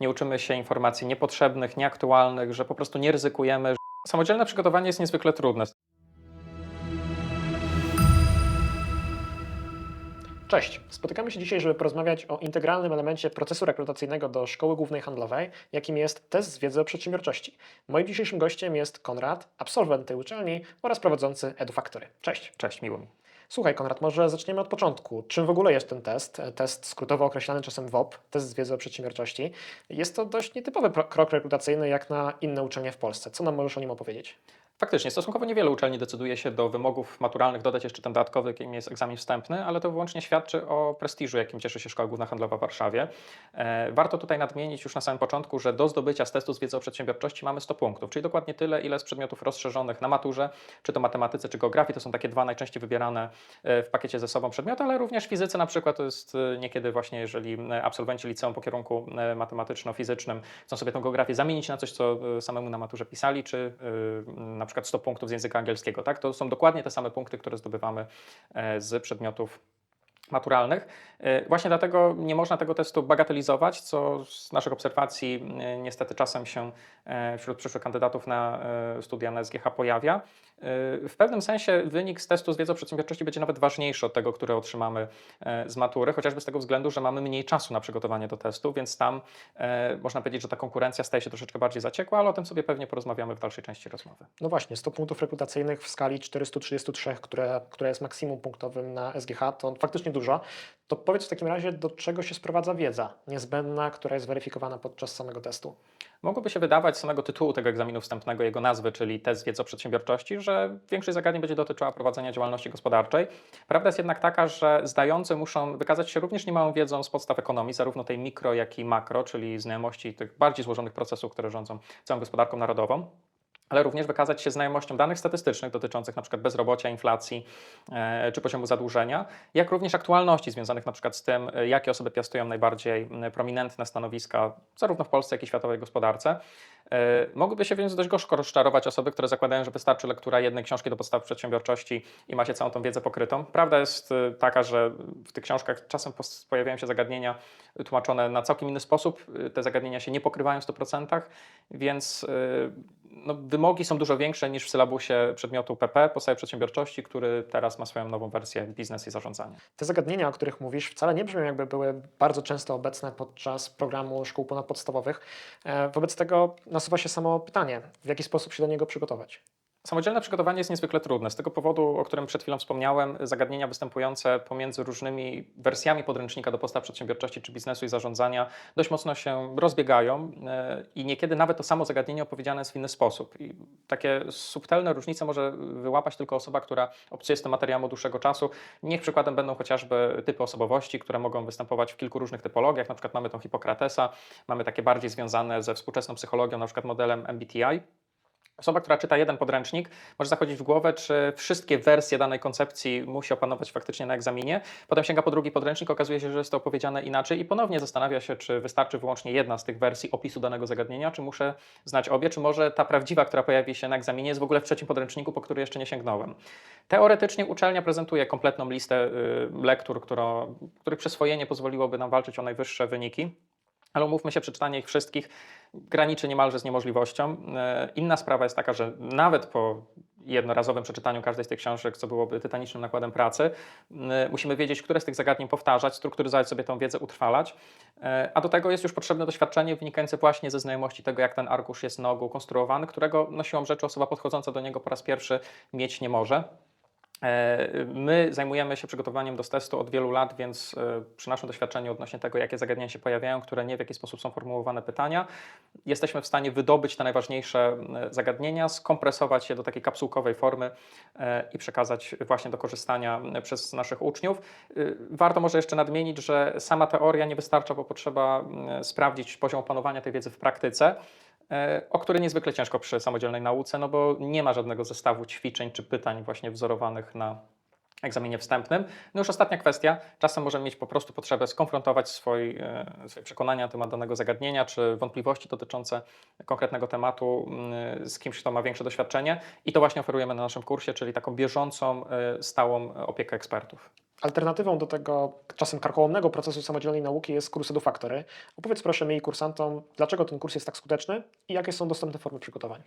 nie uczymy się informacji niepotrzebnych, nieaktualnych, że po prostu nie ryzykujemy. Samodzielne przygotowanie jest niezwykle trudne. Cześć, spotykamy się dzisiaj, żeby porozmawiać o integralnym elemencie procesu rekrutacyjnego do Szkoły Głównej Handlowej, jakim jest test z wiedzy o przedsiębiorczości. Moim dzisiejszym gościem jest Konrad, absolwent tej uczelni oraz prowadzący EduFactory. Cześć. Cześć, miło mi. Słuchaj, Konrad, może zaczniemy od początku. Czym w ogóle jest ten test? Test skrótowo określany czasem WOP, test z wiedzy o przedsiębiorczości. Jest to dość nietypowy krok rekrutacyjny jak na inne uczelnie w Polsce. Co nam możesz o nim opowiedzieć? Faktycznie, stosunkowo niewiele uczelni decyduje się do wymogów maturalnych dodać jeszcze ten dodatkowy, jakim jest egzamin wstępny, ale to wyłącznie świadczy o prestiżu, jakim cieszy się Szkoła Główna Handlowa w Warszawie. E, Warto tutaj nadmienić już na samym początku, że do zdobycia z testu z wiedzy o przedsiębiorczości mamy 100 punktów, czyli dokładnie tyle, ile z przedmiotów rozszerzonych na maturze, czy to matematyce, czy geografii. To są takie dwa najczęściej wybierane e, w pakiecie ze sobą przedmioty, ale również fizyce na przykład to jest e, niekiedy właśnie, jeżeli absolwenci liceum po kierunku matematyczno-fizycznym chcą sobie tą geografię zamienić na coś, co samemu na maturze pisali, czy na przykład 100 punktów z języka angielskiego. Tak? To są dokładnie te same punkty, które zdobywamy e, z przedmiotów maturalnych. E, Właśnie dlatego nie można tego testu bagatelizować, co z naszych obserwacji e, niestety czasem się e, wśród przyszłych kandydatów na studia na SGH pojawia. W pewnym sensie wynik z testu z wiedzy o przedsiębiorczości będzie nawet ważniejszy od tego, który otrzymamy z matury, chociażby z tego względu, że mamy mniej czasu na przygotowanie do testu, więc tam można powiedzieć, że ta konkurencja staje się troszeczkę bardziej zaciekła, ale o tym sobie pewnie porozmawiamy w dalszej części rozmowy. No właśnie, 100 punktów rekrutacyjnych w skali 433, które, które jest maksimum punktowym na SGH, to faktycznie dużo. To powiedz w takim razie, do czego się sprowadza wiedza niezbędna, która jest weryfikowana podczas samego testu? Mogłoby się wydawać z samego tytułu tego egzaminu wstępnego, jego nazwy, czyli test wiedzy o przedsiębiorczości, że większość zagadnień będzie dotyczyła prowadzenia działalności gospodarczej. Prawda jest jednak taka, że zdający muszą wykazać się również niemałą wiedzą z podstaw ekonomii, zarówno tej mikro, jak i makro, czyli znajomości tych bardziej złożonych procesów, które rządzą całą gospodarką narodową ale również wykazać się znajomością danych statystycznych dotyczących np. bezrobocia, inflacji e, czy poziomu zadłużenia, jak również aktualności związanych np. z tym, e, jakie osoby piastują najbardziej prominentne stanowiska zarówno w Polsce, jak i światowej gospodarce. E, Mogłyby się więc dość gorzko rozczarować osoby, które zakładają, że wystarczy lektura jednej książki do podstaw przedsiębiorczości i ma się całą tą wiedzę pokrytą. Prawda jest e, taka, że w tych książkach czasem pojawiają się zagadnienia tłumaczone na całkiem inny sposób. E, Te zagadnienia się nie pokrywają w 100%, więc no, wymogi są dużo większe niż w sylabusie przedmiotu PP, podstawy przedsiębiorczości, który teraz ma swoją nową wersję biznes i zarządzanie. Te zagadnienia, o których mówisz, wcale nie brzmią jakby były bardzo często obecne podczas programu szkół ponadpodstawowych. Wobec tego nasuwa się samo pytanie, w jaki sposób się do niego przygotować? Samodzielne przygotowanie jest niezwykle trudne. Z tego powodu, o którym przed chwilą wspomniałem, zagadnienia występujące pomiędzy różnymi wersjami podręcznika do podstaw przedsiębiorczości czy biznesu i zarządzania dość mocno się rozbiegają e, i niekiedy nawet to samo zagadnienie opowiedziane jest w inny sposób. I takie subtelne różnice może wyłapać tylko osoba, która obcuje z tym materiałem od dłuższego czasu. Niech przykładem będą chociażby typy osobowości, które mogą występować w kilku różnych typologiach. Na przykład mamy tą Hipokratesa, mamy takie bardziej związane ze współczesną psychologią, na przykład modelem MBTI. Osoba, która czyta jeden podręcznik, może zachodzić w głowę, czy wszystkie wersje danej koncepcji musi opanować faktycznie na egzaminie. Potem sięga po drugi podręcznik, okazuje się, że jest to opowiedziane inaczej i ponownie zastanawia się, czy wystarczy wyłącznie jedna z tych wersji opisu danego zagadnienia, czy muszę znać obie, czy może ta prawdziwa, która pojawi się na egzaminie, jest w ogóle w trzecim podręczniku, po który jeszcze nie sięgnąłem. Teoretycznie uczelnia prezentuje kompletną listę y, lektur, których przyswojenie pozwoliłoby nam walczyć o najwyższe wyniki. Ale umówmy się, przeczytanie ich wszystkich graniczy niemalże z niemożliwością. E, Inna sprawa jest taka, że nawet po jednorazowym przeczytaniu każdej z tych książek, co byłoby tytanicznym nakładem pracy, e, musimy wiedzieć, które z tych zagadnień powtarzać, strukturyzować sobie tą wiedzę, utrwalać. E, A do tego jest już potrzebne doświadczenie wynikające właśnie ze znajomości tego, jak ten arkusz jest na ogół konstruowany, którego no, siłą rzeczy osoba podchodząca do niego po raz pierwszy mieć nie może. E, My zajmujemy się przygotowaniem do testu od wielu lat, więc e, przy naszym doświadczeniu odnośnie tego, jakie zagadnienia się pojawiają, które nie w jaki sposób są formułowane pytania, jesteśmy w stanie wydobyć te najważniejsze e, zagadnienia, skompresować je do takiej kapsułkowej formy i przekazać właśnie do korzystania przez naszych uczniów. Warto może jeszcze nadmienić, że sama teoria nie wystarcza, bo potrzeba sprawdzić poziom opanowania tej wiedzy w praktyce o który niezwykle ciężko przy samodzielnej nauce, no bo nie ma żadnego zestawu ćwiczeń czy pytań właśnie wzorowanych na egzaminie wstępnym. No już ostatnia kwestia. Czasem możemy mieć po prostu potrzebę skonfrontować e, swoje przekonania na temat danego zagadnienia, czy wątpliwości dotyczące konkretnego tematu mm, z kimś, kto ma większe doświadczenie. I to właśnie oferujemy na naszym kursie, czyli taką bieżącą, e, stałą opiekę ekspertów. Alternatywą do tego czasem karkołomnego procesu samodzielnej nauki jest kurs EduFactory. Opowiedz proszę mi i kursantom, dlaczego ten kurs jest tak skuteczny i jakie są dostępne formy przygotowań.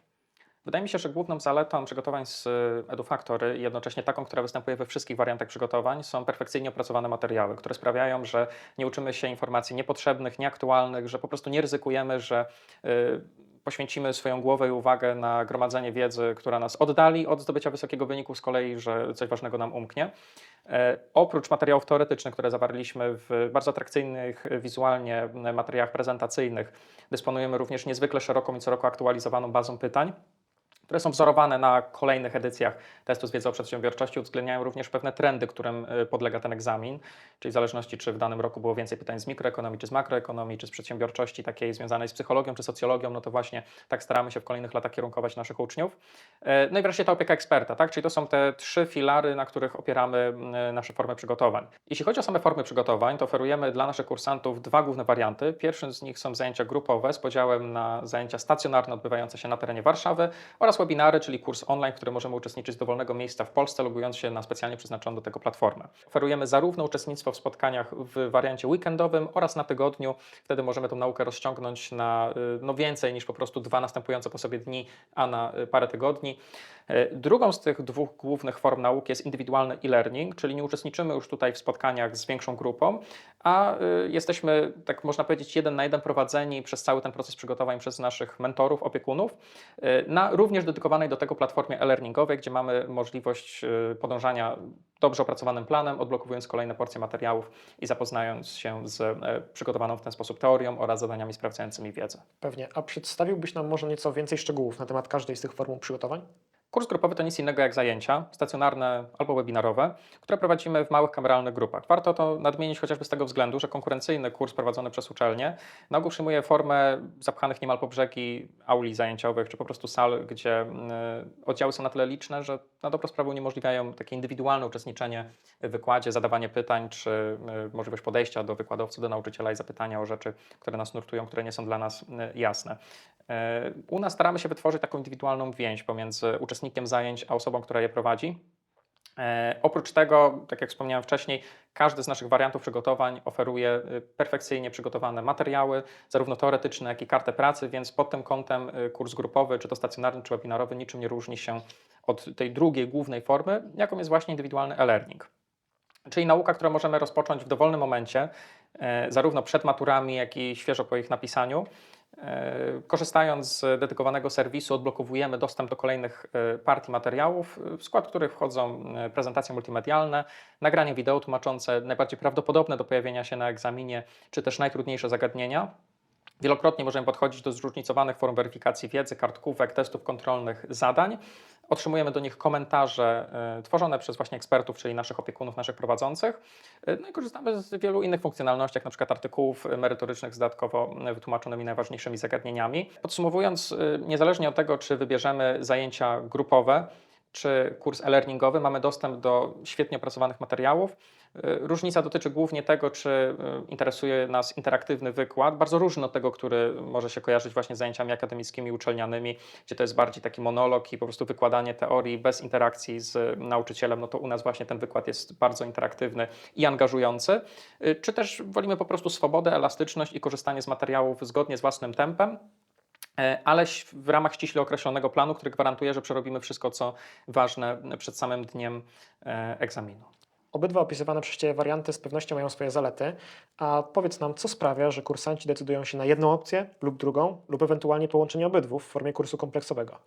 Wydaje mi się, że główną zaletą przygotowań z y, EduFactory i jednocześnie taką, która występuje we wszystkich wariantach przygotowań, są perfekcyjnie opracowane materiały, które sprawiają, że nie uczymy się informacji niepotrzebnych, nieaktualnych, że po prostu nie ryzykujemy, że y, poświęcimy swoją głowę i uwagę na gromadzenie wiedzy, która nas oddali od zdobycia wysokiego wyniku, z kolei, że coś ważnego nam umknie. E, Oprócz materiałów teoretycznych, które zawarliśmy w bardzo atrakcyjnych e, wizualnie materiałach prezentacyjnych, dysponujemy również niezwykle szeroką i co roku aktualizowaną bazą pytań które są wzorowane na kolejnych edycjach testu z wiedzy o przedsiębiorczości, uwzględniają również pewne trendy, którym y, podlega ten egzamin, czyli w zależności, czy w danym roku było więcej pytań z mikroekonomii, czy z makroekonomii, czy z przedsiębiorczości takiej związanej z psychologią, czy socjologią, no to właśnie tak staramy się w kolejnych latach kierunkować naszych uczniów. E, No i wreszcie ta opieka eksperta, tak? czyli to są te trzy filary, na których opieramy y, nasze formy przygotowań. Jeśli chodzi o same formy przygotowań, to oferujemy dla naszych kursantów dwa główne warianty. Pierwszym z nich są zajęcia grupowe z podziałem na zajęcia stacjonarne odbywające się na terenie Warszawy oraz webinary, czyli kurs online, w którym możemy uczestniczyć z dowolnego miejsca w Polsce, logując się na specjalnie przeznaczoną do tego platformę. Oferujemy zarówno uczestnictwo w spotkaniach w wariancie weekendowym oraz na tygodniu. Wtedy możemy tą naukę rozciągnąć na y, no, więcej niż po prostu dwa następujące po sobie dni, a na y, parę tygodni. E, Drugą z tych dwóch głównych form nauki jest indywidualny e-learning, czyli nie uczestniczymy już tutaj w spotkaniach z większą grupą, a y, jesteśmy, tak można powiedzieć, jeden na jeden prowadzeni przez cały ten proces przygotowań przez naszych mentorów, opiekunów, y, na również dedykowanej do tego platformie e-learningowej, gdzie mamy możliwość y, podążania dobrze opracowanym planem, odblokowując kolejne porcje materiałów i zapoznając się z e, przygotowaną w ten sposób teorią oraz zadaniami sprawdzającymi wiedzę. Pewnie. A przedstawiłbyś nam może nieco więcej szczegółów na temat każdej z tych form przygotowań? Kurs grupowy to nic innego jak zajęcia, stacjonarne albo webinarowe, które prowadzimy w małych kameralnych grupach. Warto to nadmienić chociażby z tego względu, że konkurencyjny kurs prowadzony przez uczelnie na ogół przyjmuje formę zapchanych niemal po brzegi auli zajęciowych, czy po prostu sal, gdzie y, oddziały są na tyle liczne, że na dobrą sprawę uniemożliwiają takie indywidualne uczestniczenie w wykładzie, zadawanie pytań, czy y, możliwość podejścia do wykładowcy, do nauczyciela i zapytania o rzeczy, które nas nurtują, które nie są dla nas y, jasne. U nas staramy się wytworzyć taką indywidualną więź pomiędzy uczestnikiem zajęć a osobą, która je prowadzi. E, Oprócz tego, tak jak wspomniałem wcześniej, każdy z naszych wariantów przygotowań oferuje y, perfekcyjnie przygotowane materiały, zarówno teoretyczne, jak i kartę pracy, więc pod tym kątem y, kurs grupowy, czy to stacjonarny, czy webinarowy, niczym nie różni się od tej drugiej głównej formy, jaką jest właśnie indywidualny e-learning. Czyli nauka, którą możemy rozpocząć w dowolnym momencie, e, zarówno przed maturami, jak i świeżo po ich napisaniu. E, Korzystając z dedykowanego serwisu, odblokowujemy dostęp do kolejnych e, partii materiałów, e, w skład których wchodzą prezentacje multimedialne, nagranie wideo tłumaczące najbardziej prawdopodobne do pojawienia się na egzaminie, czy też najtrudniejsze zagadnienia. Wielokrotnie możemy podchodzić do zróżnicowanych form weryfikacji wiedzy, kartkówek, testów kontrolnych, zadań. Otrzymujemy do nich komentarze e, tworzone przez właśnie ekspertów, czyli naszych opiekunów, naszych prowadzących. E, No i korzystamy z wielu innych funkcjonalności, jak na przykład artykułów merytorycznych z dodatkowo e, wytłumaczonymi najważniejszymi zagadnieniami. Podsumowując, niezależnie od tego, czy wybierzemy zajęcia grupowe, czy kurs e-learningowy, mamy dostęp do świetnie opracowanych materiałów. Y, Różnica dotyczy głównie tego, czy y, interesuje nas interaktywny wykład, bardzo różny od tego, który może się kojarzyć właśnie z zajęciami akademickimi, uczelnianymi, gdzie to jest bardziej taki monolog i po prostu wykładanie teorii bez interakcji z nauczycielem. No to u nas właśnie ten wykład jest bardzo interaktywny i angażujący. Czy też wolimy po prostu swobodę, elastyczność i korzystanie z materiałów zgodnie z własnym tempem. E, ale w ramach ściśle określonego planu, który gwarantuje, że przerobimy wszystko, co ważne przed samym dniem e, egzaminu. Obydwa opisywane przez Ciebie warianty z pewnością mają swoje zalety, a powiedz nam, co sprawia, że kursanci decydują się na jedną opcję lub drugą, lub ewentualnie połączenie obydwu w formie kursu kompleksowego.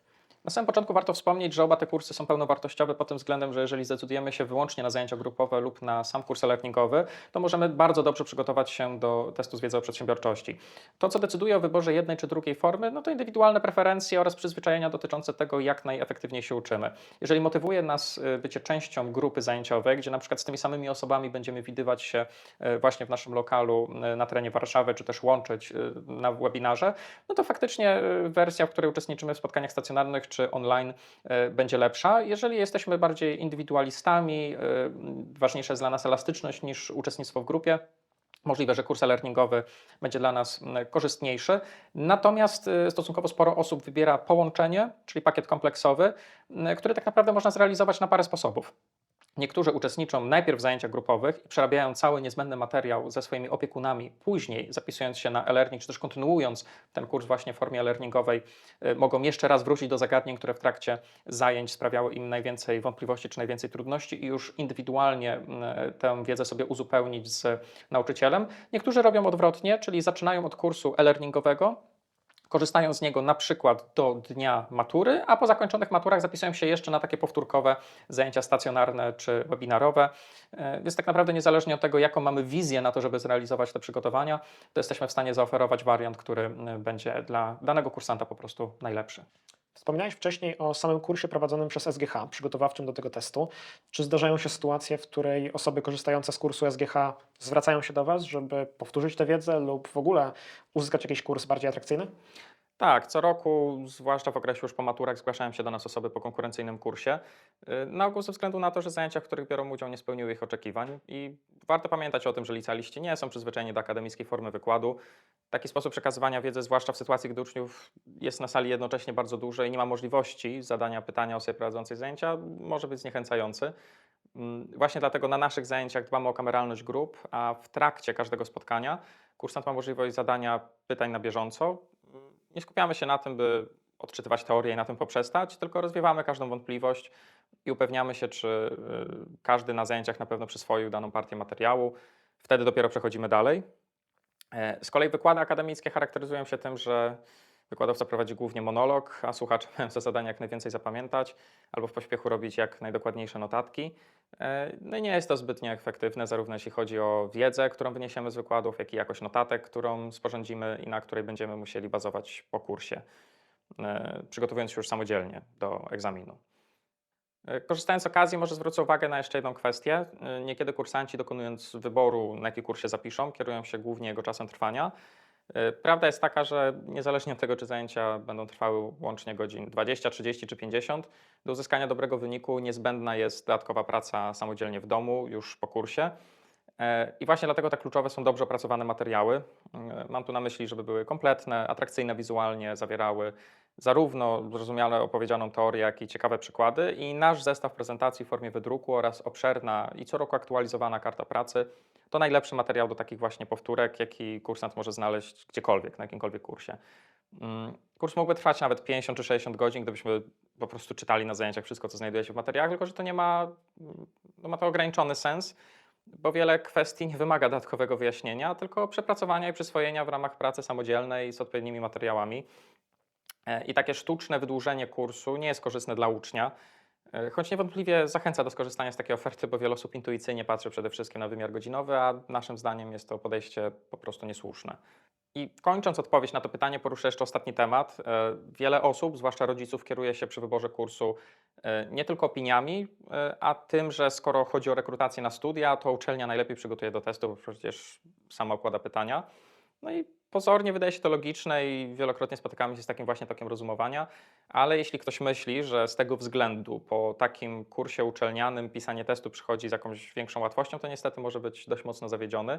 Na samym początku warto wspomnieć, że oba te kursy są pełnowartościowe pod tym względem, że jeżeli zdecydujemy się wyłącznie na zajęcia grupowe lub na sam kurs e-learningowy, to możemy bardzo dobrze przygotować się do testu z wiedzy o przedsiębiorczości. To, co decyduje o wyborze jednej czy drugiej formy, no to indywidualne preferencje oraz przyzwyczajenia dotyczące tego, jak najefektywniej się uczymy. Jeżeli motywuje nas y, bycie częścią grupy zajęciowej, gdzie na przykład z tymi samymi osobami będziemy widywać się y, właśnie w naszym lokalu y, na terenie Warszawy, czy też łączyć na webinarze, no to faktycznie wersja, w której uczestniczymy w spotkaniach stacjonarnych, czy online e, będzie lepsza. Jeżeli jesteśmy bardziej indywidualistami, e, ważniejsza jest dla nas elastyczność niż uczestnictwo w grupie. Możliwe, że kurs e-learningowy będzie dla nas korzystniejszy. Natomiast y, stosunkowo sporo osób wybiera połączenie, czyli pakiet kompleksowy, który tak naprawdę można zrealizować na parę sposobów. Niektórzy uczestniczą najpierw w zajęciach grupowych i przerabiają cały niezbędny materiał ze swoimi opiekunami, później zapisując się na e-learning, czy też kontynuując ten kurs właśnie w formie e-learningowej, y, mogą jeszcze raz wrócić do zagadnień, które w trakcie zajęć sprawiały im najwięcej wątpliwości czy najwięcej trudności i już indywidualnie tę wiedzę sobie uzupełnić z nauczycielem. Niektórzy robią odwrotnie, czyli zaczynają od kursu e-learningowego, korzystają z niego na przykład do dnia matury, a po zakończonych maturach zapisują się jeszcze na takie powtórkowe zajęcia stacjonarne czy webinarowe. E, Więc tak naprawdę niezależnie od tego, jaką mamy wizję na to, żeby zrealizować te przygotowania, to jesteśmy w stanie zaoferować wariant, który m, będzie dla danego kursanta po prostu najlepszy. Wspomniałeś wcześniej o samym kursie prowadzonym przez SGH, przygotowawczym do tego testu. Czy zdarzają się sytuacje, w której osoby korzystające z kursu SGH zwracają się do Was, żeby powtórzyć tę wiedzę lub w ogóle uzyskać jakiś kurs bardziej atrakcyjny? Tak, co roku, zwłaszcza w okresie już po maturach, zgłaszają się do nas osoby po konkurencyjnym kursie. Y, Na ogół ze względu na to, że zajęcia, w których biorą udział, nie spełniły ich oczekiwań. I warto pamiętać o tym, że licealiści nie są przyzwyczajeni do akademickiej formy wykładu. Taki sposób przekazywania wiedzy, zwłaszcza w sytuacji, gdy uczniów jest na sali jednocześnie bardzo dużo i nie ma możliwości zadania pytania osobie prowadzącej zajęcia, może być zniechęcający. Mm, Właśnie dlatego na naszych zajęciach dbamy o kameralność grup, a w trakcie każdego spotkania kursant ma możliwość zadania pytań na bieżąco. Nie skupiamy się na tym, by odczytywać teorię i na tym poprzestać, tylko rozwiewamy każdą wątpliwość i upewniamy się, czy y, każdy na zajęciach na pewno przyswoił daną partię materiału. Wtedy dopiero przechodzimy dalej. E, Z kolei wykłady akademickie charakteryzują się tym, że wykładowca prowadzi głównie monolog, a słuchacze mają za zadanie jak najwięcej zapamiętać albo w pośpiechu robić jak najdokładniejsze notatki. E, No i nie jest to zbytnio efektywne, zarówno jeśli chodzi o wiedzę, którą wyniesiemy z wykładów, jak i jakość notatek, którą sporządzimy i na której będziemy musieli bazować po kursie, e, przygotowując się już samodzielnie do egzaminu. E, Korzystając z okazji, może zwrócę uwagę na jeszcze jedną kwestię. Niekiedy kursanci, dokonując wyboru, na jaki kurs się zapiszą, kierują się głównie jego czasem trwania. E, Prawda jest taka, że niezależnie od tego, czy zajęcia będą trwały łącznie godzin 20, 30 czy 50, do uzyskania dobrego wyniku niezbędna jest dodatkowa praca samodzielnie w domu, już po kursie. E, I właśnie dlatego tak kluczowe są dobrze opracowane materiały. E, Mam tu na myśli, żeby były kompletne, atrakcyjne wizualnie, zawierały zarówno zrozumiale opowiedzianą teorię, jak i ciekawe przykłady. I nasz zestaw prezentacji w formie wydruku oraz obszerna i co roku aktualizowana karta pracy to najlepszy materiał do takich właśnie powtórek, jaki kursant może znaleźć gdziekolwiek, na jakimkolwiek kursie. Mm, Kurs mógłby trwać nawet 50 czy 60 godzin, gdybyśmy po prostu czytali na zajęciach wszystko, co znajduje się w materiałach, tylko że to nie ma, no ma to ograniczony sens, bo wiele kwestii nie wymaga dodatkowego wyjaśnienia, tylko przepracowania i przyswojenia w ramach pracy samodzielnej z odpowiednimi materiałami. E, I takie sztuczne wydłużenie kursu nie jest korzystne dla ucznia, e, choć niewątpliwie zachęca do skorzystania z takiej oferty, bo wiele osób intuicyjnie patrzy przede wszystkim na wymiar godzinowy, a naszym zdaniem jest to podejście po prostu niesłuszne. I kończąc odpowiedź na to pytanie, poruszę jeszcze ostatni temat. E, Wiele osób, zwłaszcza rodziców, kieruje się przy wyborze kursu nie tylko opiniami, a tym, że skoro chodzi o rekrutację na studia, to uczelnia najlepiej przygotuje do testu, bo przecież sama układa pytania. No i pozornie wydaje się to logiczne i wielokrotnie spotykamy się z takim właśnie tokiem rozumowania, ale jeśli ktoś myśli, że z tego względu po takim kursie uczelnianym pisanie testu przychodzi z jakąś większą łatwością, to niestety może być dość mocno zawiedziony.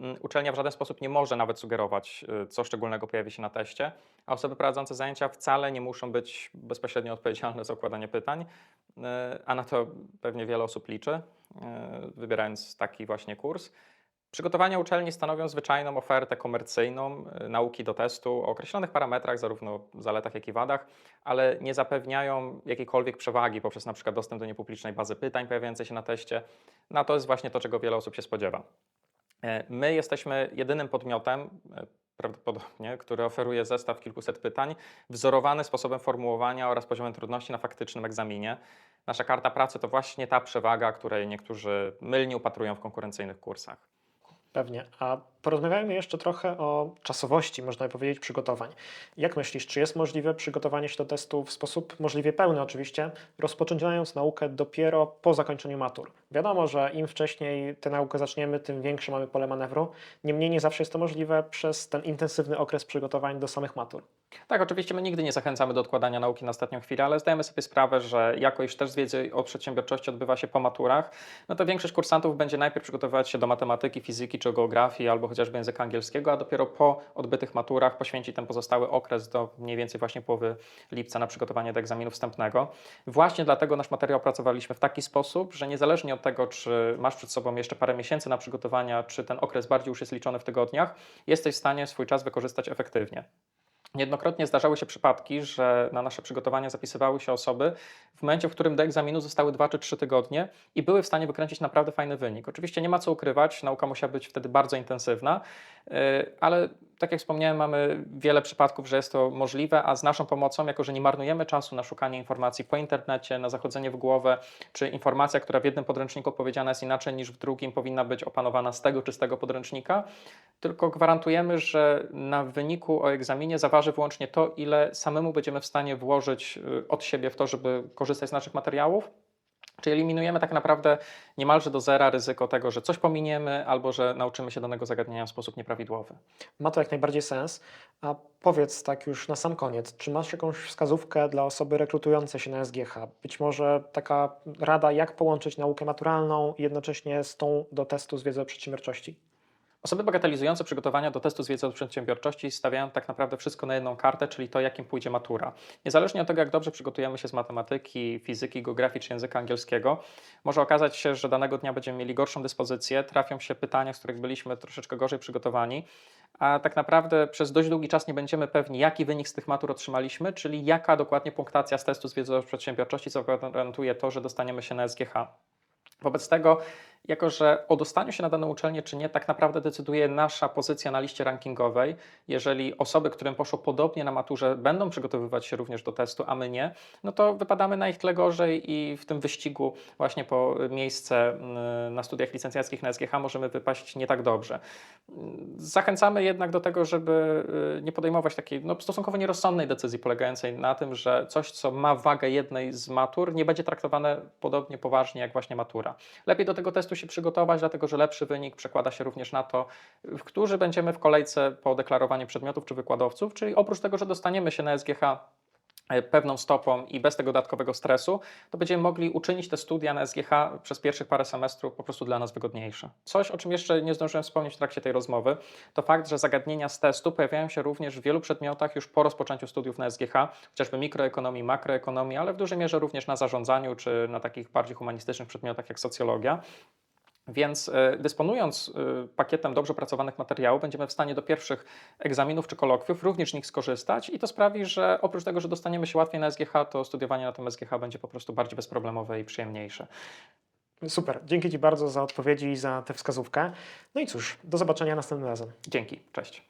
Mm, Uczelnia w żaden sposób nie może nawet sugerować, y, co szczególnego pojawi się na teście, a osoby prowadzące zajęcia wcale nie muszą być bezpośrednio odpowiedzialne za układanie pytań, y, a na to pewnie wiele osób liczy, y, wybierając taki właśnie kurs. Przygotowania uczelni stanowią zwyczajną ofertę komercyjną y, nauki do testu o określonych parametrach, zarówno zaletach, jak i wadach, ale nie zapewniają jakiejkolwiek przewagi poprzez przykład dostęp do niepublicznej bazy pytań pojawiającej się na teście. No to jest właśnie to, czego wiele osób się spodziewa. E, My jesteśmy jedynym podmiotem, e, prawdopodobnie, który oferuje zestaw kilkuset pytań, wzorowany sposobem formułowania oraz poziomem trudności na faktycznym egzaminie. Nasza karta pracy to właśnie ta przewaga, której niektórzy mylnie upatrują w konkurencyjnych kursach. Pewnie. A porozmawiajmy jeszcze trochę o czasowości, można powiedzieć, przygotowań. Jak myślisz, czy jest możliwe przygotowanie się do testu w sposób możliwie pełny oczywiście, rozpoczynając naukę dopiero po zakończeniu matur? Wiadomo, że im wcześniej tę naukę zaczniemy, tym większe mamy pole manewru. Niemniej nie zawsze jest to możliwe przez ten intensywny okres przygotowań do samych matur. Tak, oczywiście my nigdy nie zachęcamy do odkładania nauki na ostatnią chwilę, ale zdajemy sobie sprawę, że jako iż też z wiedzy o przedsiębiorczości odbywa się po maturach, no to większość kursantów będzie najpierw przygotowywać się do matematyki, fizyki czy geografii albo chociażby języka angielskiego, a dopiero po odbytych maturach poświęci ten pozostały okres do mniej więcej właśnie połowy lipca na przygotowanie do egzaminu wstępnego. Właśnie dlatego nasz materiał opracowaliśmy w taki sposób, że niezależnie od tego, czy masz przed sobą jeszcze parę miesięcy na przygotowania, czy ten okres bardziej już jest liczony w tygodniach, jesteś w stanie swój czas wykorzystać efektywnie. Niejednokrotnie zdarzały się przypadki, że na nasze przygotowania zapisywały się osoby w momencie, w którym do egzaminu zostały 2 czy 3 tygodnie i były w stanie wykręcić naprawdę fajny wynik. Oczywiście nie ma co ukrywać, nauka musiała być wtedy bardzo intensywna, yy, ale tak jak wspomniałem, mamy wiele przypadków, że jest to możliwe, a z naszą pomocą, jako że nie marnujemy czasu na szukanie informacji po internecie, na zachodzenie w głowę, czy informacja, która w jednym podręczniku powiedziana jest inaczej niż w drugim, powinna być opanowana z tego czy z tego podręcznika, tylko gwarantujemy, że na wyniku o egzaminie zaważy wyłącznie to, ile samemu będziemy w stanie włożyć y, od siebie w to, żeby korzystać z naszych materiałów. Czyli eliminujemy tak naprawdę niemalże do zera ryzyko tego, że coś pominiemy albo że nauczymy się danego zagadnienia w sposób nieprawidłowy. Ma to jak najbardziej sens. A powiedz tak już na sam koniec, czy masz jakąś wskazówkę dla osoby rekrutującej się na SGH? Być może taka rada, jak połączyć naukę maturalną jednocześnie z tą do testu z wiedzy o przedsiębiorczości? Osoby bagatelizujące przygotowania do testu z wiedzy o przedsiębiorczości stawiają tak naprawdę wszystko na jedną kartę, czyli to, jakim pójdzie matura. Niezależnie od tego, jak dobrze przygotujemy się z matematyki, fizyki, geografii czy języka angielskiego, może okazać się, że danego dnia będziemy mieli gorszą dyspozycję, trafią się pytania, z których byliśmy troszeczkę gorzej przygotowani, a tak naprawdę przez dość długi czas nie będziemy pewni, jaki wynik z tych matur otrzymaliśmy, czyli jaka dokładnie punktacja z testu z wiedzy o przedsiębiorczości zagwarantuje to, że dostaniemy się na SGH. Wobec tego, jako że o dostaniu się na daną uczelnię czy nie, tak naprawdę decyduje nasza pozycja na liście rankingowej. Jeżeli osoby, którym poszło podobnie na maturze, będą przygotowywać się również do testu, a my nie, no to wypadamy na ich tle gorzej i w tym wyścigu właśnie po miejsce mm, na studiach licencjackich na SGH możemy wypaść nie tak dobrze. Zachęcamy jednak do tego, żeby y, nie podejmować takiej no, stosunkowo nierozsądnej decyzji polegającej na tym, że coś, co ma wagę jednej z matur, nie będzie traktowane podobnie poważnie jak właśnie matura. Lepiej do tego testu się przygotować, dlatego że lepszy wynik przekłada się również na to, w którzy będziemy w kolejce po deklarowaniu przedmiotów czy wykładowców, czyli oprócz tego, że dostaniemy się na SGH e, pewną stopą i bez tego dodatkowego stresu, to będziemy mogli uczynić te studia na SGH przez pierwszych parę semestrów po prostu dla nas wygodniejsze. Coś, o czym jeszcze nie zdążyłem wspomnieć w trakcie tej rozmowy, to fakt, że zagadnienia z testu pojawiają się również w wielu przedmiotach już po rozpoczęciu studiów na SGH, chociażby mikroekonomii, makroekonomii, ale w dużej mierze również na zarządzaniu czy na takich bardziej humanistycznych przedmiotach jak socjologia. Więc e, dysponując e, pakietem dobrze pracowanych materiałów, będziemy w stanie do pierwszych egzaminów czy kolokwiów również z nich skorzystać i to sprawi, że oprócz tego, że dostaniemy się łatwiej na SGH, to studiowanie na tym SGH będzie po prostu bardziej bezproblemowe i przyjemniejsze. Super, dzięki Ci bardzo za odpowiedzi i za tę wskazówkę. No i cóż, do zobaczenia następnym razem. Dzięki, cześć.